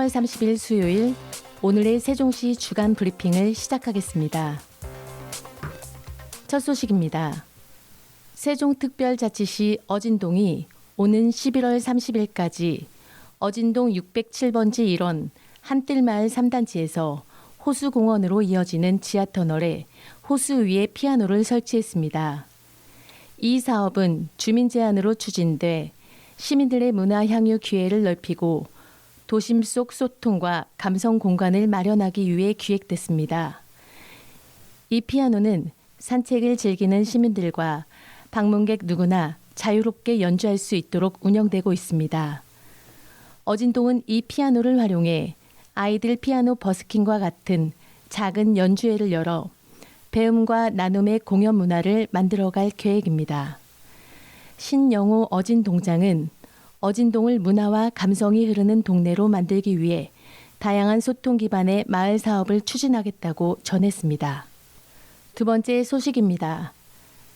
4월 30일 수요일 오늘의 세종시 주간 브리핑을 시작하겠습니다. 첫 소식입니다. 세종특별자치시 어진동이 오는 11월 30일까지 어진동 607번지 1원 한뜰마을 3단지에서 호수공원으로 이어지는 지하터널에 호수 위에 피아노를 설치했습니다. 이 사업은 주민 제안으로 추진돼 시민들의 문화 향유 기회를 넓히고 도심 속 소통과 감성 공간을 마련하기 위해 기획됐습니다. 이 피아노는 산책을 즐기는 시민들과 방문객 누구나 자유롭게 연주할 수 있도록 운영되고 있습니다. 어진동은 이 피아노를 활용해 아이들 피아노 버스킹과 같은 작은 연주회를 열어 배움과 나눔의 공연 문화를 만들어갈 계획입니다. 신영호 어진 동장은 어진동을 문화와 감성이 흐르는 동네로 만들기 위해 다양한 소통 기반의 마을 사업을 추진하겠다고 전했습니다. 두 번째 소식입니다.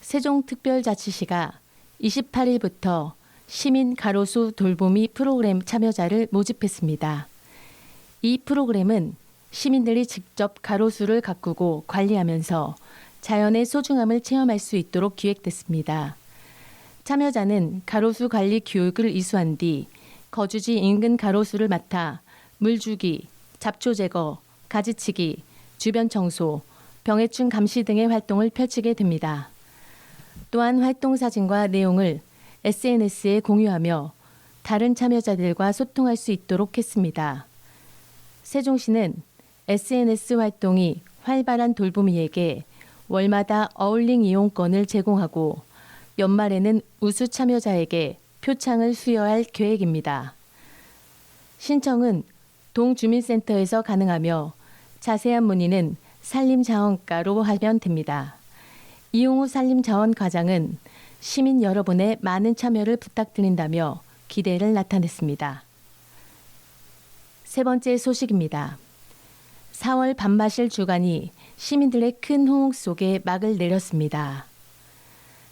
세종특별자치시가 28일부터 시민 가로수 돌보미 프로그램 참여자를 모집했습니다. 이 프로그램은 시민들이 직접 가로수를 가꾸고 관리하면서 자연의 소중함을 체험할 수 있도록 기획됐습니다. 참여자는 가로수 관리 교육을 이수한 뒤 거주지 인근 가로수를 맡아 물주기, 잡초 제거, 가지치기, 주변 청소, 병해충 감시 등의 활동을 펼치게 됩니다. 또한 활동 사진과 내용을 SNS에 공유하며 다른 참여자들과 소통할 수 있도록 했습니다. 세종시는 SNS 활동이 활발한 돌보미에게 월마다 어울링 이용권을 제공하고 연말에는 우수 참여자에게 표창을 수여할 계획입니다. 신청은 동주민센터에서 가능하며 자세한 문의는 산림자원과로 하면 됩니다. 이용우 산림자원 과장은 시민 여러분의 많은 참여를 부탁드린다며 기대를 나타냈습니다. 세 번째 소식입니다. 4월 밤마실 주간이 시민들의 큰 호응 속에 막을 내렸습니다.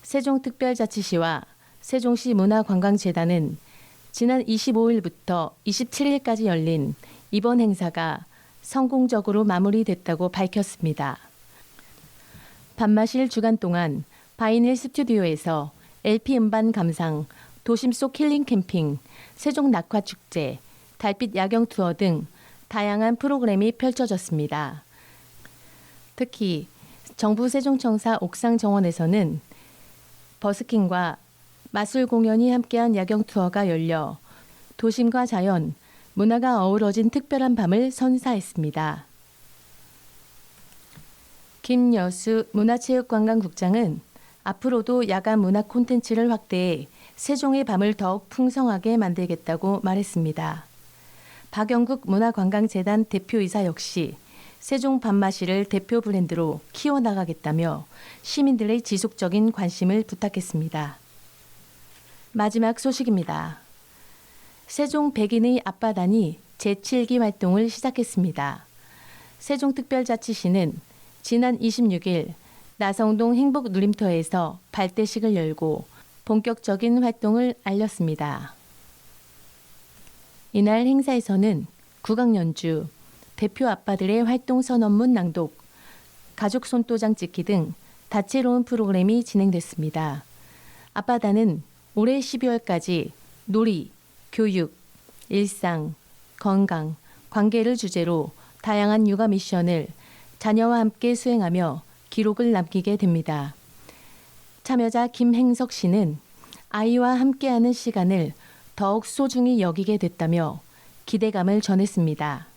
세종특별자치시와 세종시 문화관광재단은 지난 25일부터 27일까지 열린 이번 행사가 성공적으로 마무리됐다고 밝혔습니다. 밤마실 주간 동안 바이닐 스튜디오에서 LP 음반 감상, 도심 속 힐링 캠핑, 세종 낙화 축제, 달빛 야경 투어 등 다양한 프로그램이 펼쳐졌습니다. 특히 정부 세종청사 옥상 정원에서는 버스킹과 마술 공연이 함께한 야경 투어가 열려 도심과 자연, 문화가 어우러진 특별한 밤을 선사했습니다. 김여수 문화체육관광국장은 앞으로도 야간 문화 콘텐츠를 확대해 세종의 밤을 더욱 풍성하게 만들겠다고 말했습니다. 박영국 문화관광재단 대표이사 역시 세종 밤마시를 대표 브랜드로 키워나가겠다며 시민들의 지속적인 관심을 부탁했습니다. 마지막 소식입니다. 세종 백인의 앞바다니 제7기 활동을 시작했습니다. 세종특별자치시는 지난 26일 나성동 행복 누림터에서 발대식을 열고 본격적인 활동을 알렸습니다. 이날 행사에서는 국악연주, 대표 아빠들의 활동 선언문 낭독, 가족 손도장 찍기 등 다채로운 프로그램이 진행됐습니다. 아빠다는 올해 12월까지 놀이, 교육, 일상, 건강, 관계를 주제로 다양한 육아 미션을 자녀와 함께 수행하며 기록을 남기게 됩니다. 참여자 김행석 씨는 아이와 함께하는 시간을 더욱 소중히 여기게 됐다며 기대감을 전했습니다.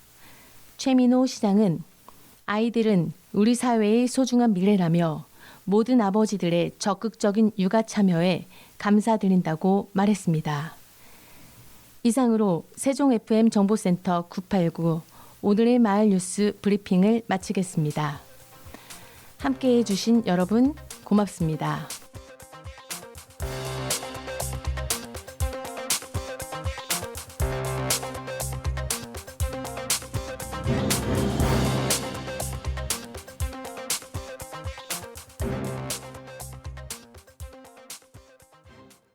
최민호 시장은 아이들은 우리 사회의 소중한 미래라며 모든 아버지들의 적극적인 육아 참여에 감사드린다고 말했습니다. 이상으로 세종 FM 정보센터 989 오늘의 마을 뉴스 브리핑을 마치겠습니다. 함께 해주신 여러분 고맙습니다.